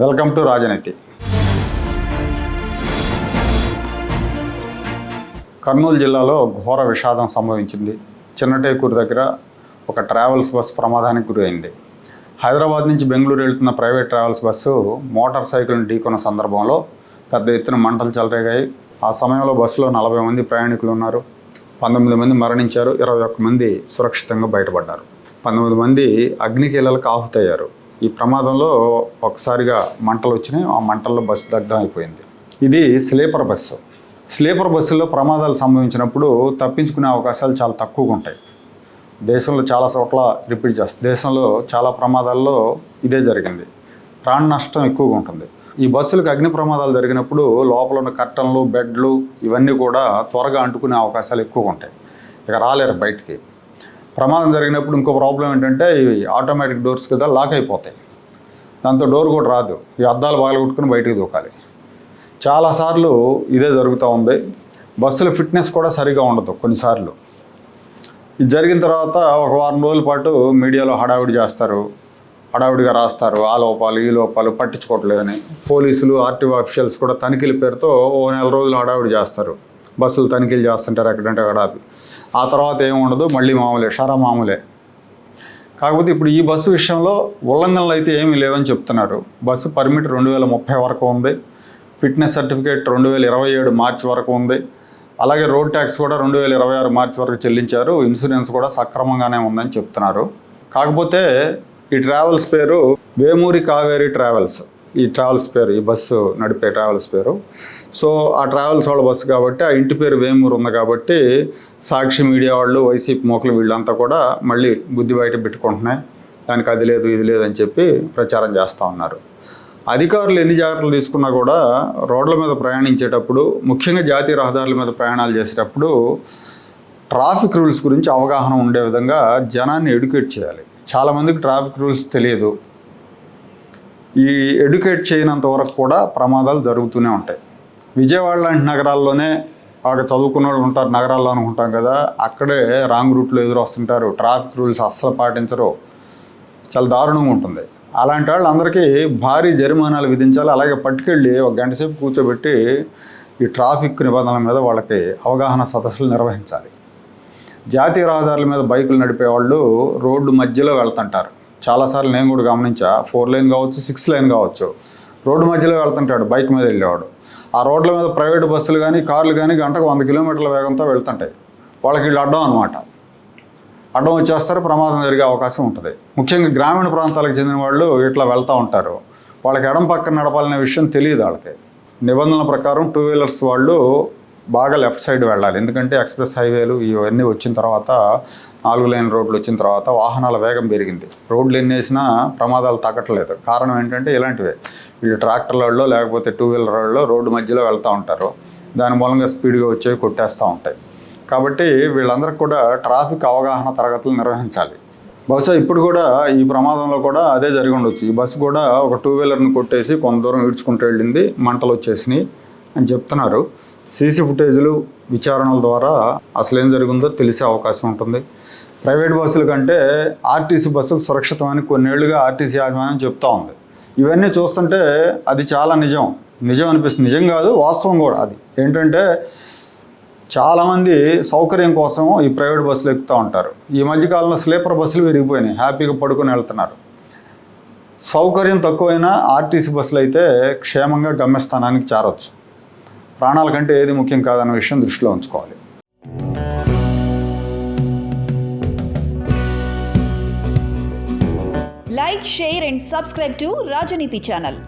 Welcome to రాజనీతి. కర్నూలు జిల్లాలో ఘోర విషాదం సంభవించింది. చిన్నటేకూరు దగ్గర ఒక ట్రావెల్స్ బస్ ప్రమాదానికి గురైంది. హైదరాబాద్ నుంచి బెంగళూరు వెళ్తున్న ప్రైవేట్ ట్రావెల్స్ బస్సు మోటార్ సైకిల్ని ఢీకొన్న సందర్భంలో పెద్ద ఎత్తున మంటలు చెలరేగాయి. ఆ సమయంలో బస్సులో నలభై మంది ప్రయాణికులు ఉన్నారు. పంతొమ్మిది మంది మరణించారు. ఇరవై ఒక్క మంది సురక్షితంగా బయటపడ్డారు. పంతొమ్మిది మంది అగ్నికీలలకు ఆహుతయ్యారు. ఈ ప్రమాదంలో ఒకసారిగా మంటలు వచ్చినాయి. ఆ మంటల్లో బస్సు దగ్ధం అయిపోయింది. ఇది స్లీపర్ బస్సు. స్లీపర్ బస్సులో ప్రమాదాలు సంభవించినప్పుడు తప్పించుకునే అవకాశాలు చాలా తక్కువగా ఉంటాయి. దేశంలో చాలా చోట్ల రిపీట్ చేస్తుంది దేశంలో చాలా ప్రమాదాల్లో ఇదే జరిగింది. ప్రాణ నష్టం ఎక్కువగా ఉంటుంది. ఈ బస్సులకు అగ్ని ప్రమాదాలు జరిగినప్పుడు లోపల ఉన్న కర్టన్లు బెడ్లు ఇవన్నీ కూడా త్వరగా అంటుకునే అవకాశాలు ఎక్కువగా ఉంటాయి. ఇక రాలేరు బయటికి. ప్రమాదం జరిగినప్పుడు ఇంకో ప్రాబ్లం ఏంటంటే ఇవి ఆటోమేటిక్ డోర్స్ కదా లాక్ అయిపోతాయి. దాంతో డోర్ కూడా రాదు. ఈ అద్దాలు పగలగొట్టుకుని బయటికి దూకాలి. చాలాసార్లు ఇదే జరుగుతూ ఉంది. బస్సుల ఫిట్నెస్ కూడా సరిగా ఉండదు కొన్నిసార్లు. ఇది జరిగిన తర్వాత ఒక వారం రోజుల పాటు మీడియాలో హడావిడి చేస్తారు. హడావిడిగా రాస్తారు. ఆ లోపాలు ఈ లోపాలు పట్టించుకోవట్లేదని పోలీసులు ఆర్టీఓ అఫీషియల్స్ కూడా తనిఖీల పేరుతో ఓ నెల రోజులు హడావిడి చేస్తారు. బస్సులు తనిఖీలు చేస్తుంటారు ఎక్కడంటే అక్కడ. ఆ తర్వాత ఏముండదు? మళ్ళీ మామూలే షరా మామూలే. కాకపోతే ఇప్పుడు ఈ బస్సు విషయంలో ఉల్లంఘనలు అయితే ఏమీ లేవని చెప్తున్నారు. బస్సు పర్మిట్ రెండు వేల ముప్పై వరకు ఉంది. ఫిట్నెస్ సర్టిఫికేట్ రెండు వేల ఇరవై ఏడు మార్చి వరకు ఉంది. అలాగే రోడ్ ట్యాక్స్ కూడా రెండు వేల ఇరవై ఆరు మార్చి వరకు చెల్లించారు. ఇన్సూరెన్స్ కూడా సక్రమంగానే ఉందని చెప్తున్నారు. కాకపోతే ఈ ట్రావెల్స్ పేరు వేమూరి కావేరి ట్రావెల్స్. ఈ ట్రావెల్స్ పేరు ఈ బస్సు నడిపే ట్రావెల్స్ పేరు. సో ఆ ట్రావెల్స్ వాళ్ళ బస్సు కాబట్టి ఆ ఇంటి పేరు వేమూరు ఉంది కాబట్టి సాక్షి మీడియా వాళ్ళు వైసీపీ మోకలు వీళ్ళంతా కూడా మళ్ళీ బుద్ధి బయట పెట్టుకుంటున్నాయి. దానికి అది లేదు ఇది లేదు అని చెప్పి ప్రచారం చేస్తూ ఉన్నారు. అధికారులు ఎన్ని జాగ్రత్తలు తీసుకున్నా కూడా రోడ్ల మీద ప్రయాణించేటప్పుడు ముఖ్యంగా జాతీయ రహదారుల మీద ప్రయాణాలు చేసేటప్పుడు ట్రాఫిక్ రూల్స్ గురించి అవగాహన ఉండే విధంగా జనాన్ని ఎడ్యుకేట్ చేయాలి. చాలామందికి ట్రాఫిక్ రూల్స్ తెలియదు. ఈ ఎడ్యుకేట్ చేయనంత వరకు కూడా ప్రమాదాలు జరుగుతూనే ఉంటాయి. విజయవాడ లాంటి నగరాల్లోనే బాగా చదువుకున్న వాళ్ళు ఉంటారు నగరాల్లో అనుకుంటాం కదా అక్కడే రాంగ్ రూట్లో ఎదురు వస్తుంటారు ట్రాఫిక్ రూల్స్ అస్సలు పాటించరు. చాలా దారుణంగా ఉంటుంది. అలాంటి వాళ్ళు అందరికీ భారీ జరిమానాలు విధించాలి అలాగే పట్టుకెళ్ళి ఒక గంట సేపు కూర్చోబెట్టి ఈ ట్రాఫిక్ నిబంధనల మీద వాళ్ళకి అవగాహన సదస్సులు నిర్వహించాలి. జాతీయ రహదారుల మీద బైకులు నడిపే వాళ్ళు రోడ్డు మధ్యలో వెళ్తుంటారు. చాలాసార్లు నేను కూడా గమనించా. ఫోర్ లైన్ కావచ్చు సిక్స్ లైన్ కావచ్చు. రోడ్డు మధ్యలో వెళ్తుంటాడు బైక్ మీద వెళ్ళేవాడు. ఆ రోడ్ల మీద ప్రైవేట్ బస్సులు కానీ కార్లు కానీ గంటకు వంద కిలోమీటర్ల వేగంతో వెళ్తుంటాయి. వాళ్ళకి వీళ్ళు అడ్డం అనమాట అడ్డం వచ్చేస్తారు ప్రమాదం జరిగే అవకాశం ఉంటుంది. ముఖ్యంగా గ్రామీణ ప్రాంతాలకు చెందిన వాళ్ళు ఇట్లా వెళ్తూ ఉంటారు. వాళ్ళకి ఎడం పక్కన నడపాలనే విషయం తెలియదు వాళ్ళకి. నిబంధనల ప్రకారం టూ వీలర్స్ వాళ్ళు బాగా లెఫ్ట్ సైడ్ వెళ్ళాలి. ఎందుకంటే ఎక్స్ప్రెస్ హైవేలు ఇవన్నీ వచ్చిన తర్వాత నాలుగు లైన్ రోడ్లు వచ్చిన తర్వాత వాహనాల వేగం పెరిగింది. రోడ్లు ఎన్ని వేసినా ప్రమాదాలు తగ్గట్లేదు. కారణం ఏంటంటే ఇలాంటివే. వీళ్ళు ట్రాక్టర్లలో లేకపోతే టూ వీలర్లలో రోడ్డు మధ్యలో వెళ్తూ ఉంటారు. దాని మూలంగా స్పీడ్గా వచ్చేవి కొట్టేస్తూ ఉంటాయి. కాబట్టి వీళ్ళందరికీ కూడా ట్రాఫిక్ అవగాహన తరగతులు నిర్వహించాలి. బహుశా ఇప్పుడు కూడా ఈ ప్రమాదంలో కూడా అదే జరిగి ఉండొచ్చు. ఈ బస్సు కూడా ఒక టూ వీలర్ని కొట్టేసి కొంత దూరం ఈడ్చుకుంటూ వెళ్ళింది. మంటలు వచ్చేసినాయి అని చెప్తున్నారు. సీసీ ఫుటేజ్లు విచారణల ద్వారా అసలు ఏం జరిగిందో తెలిసే అవకాశం ఉంటుంది. ప్రైవేట్ బస్సుల కంటే ఆర్టీసీ బస్సులు సురక్షితమని కొన్నేళ్ళుగా ఆర్టీసీ యాజమాన్యం చెప్తా ఉంది. ఇవన్నీ చూస్తుంటే అది చాలా నిజం. నిజం అనిపిస్తుంది. నిజం కాదు వాస్తవం కూడా అది. ఏంటంటే చాలామంది సౌకర్యం కోసం ఈ ప్రైవేట్ బస్సులు ఎక్కుతూ ఉంటారు. ఈ మధ్యకాలంలో స్లీపర్ బస్సులు విరిగిపోయినాయి. హ్యాపీగా పడుకొని వెళ్తున్నారు. సౌకర్యం తక్కువైనా ఆర్టీసీ బస్సులు అయితే క్షేమంగా గమ్యస్థానానికి చేరొచ్చు. ప్రాణాల కంటే ఏది ముఖ్యం కాదన్న విషయం దృష్టిలో ఉంచుకోవాలి. Like share and subscribe to Rajaneeti channel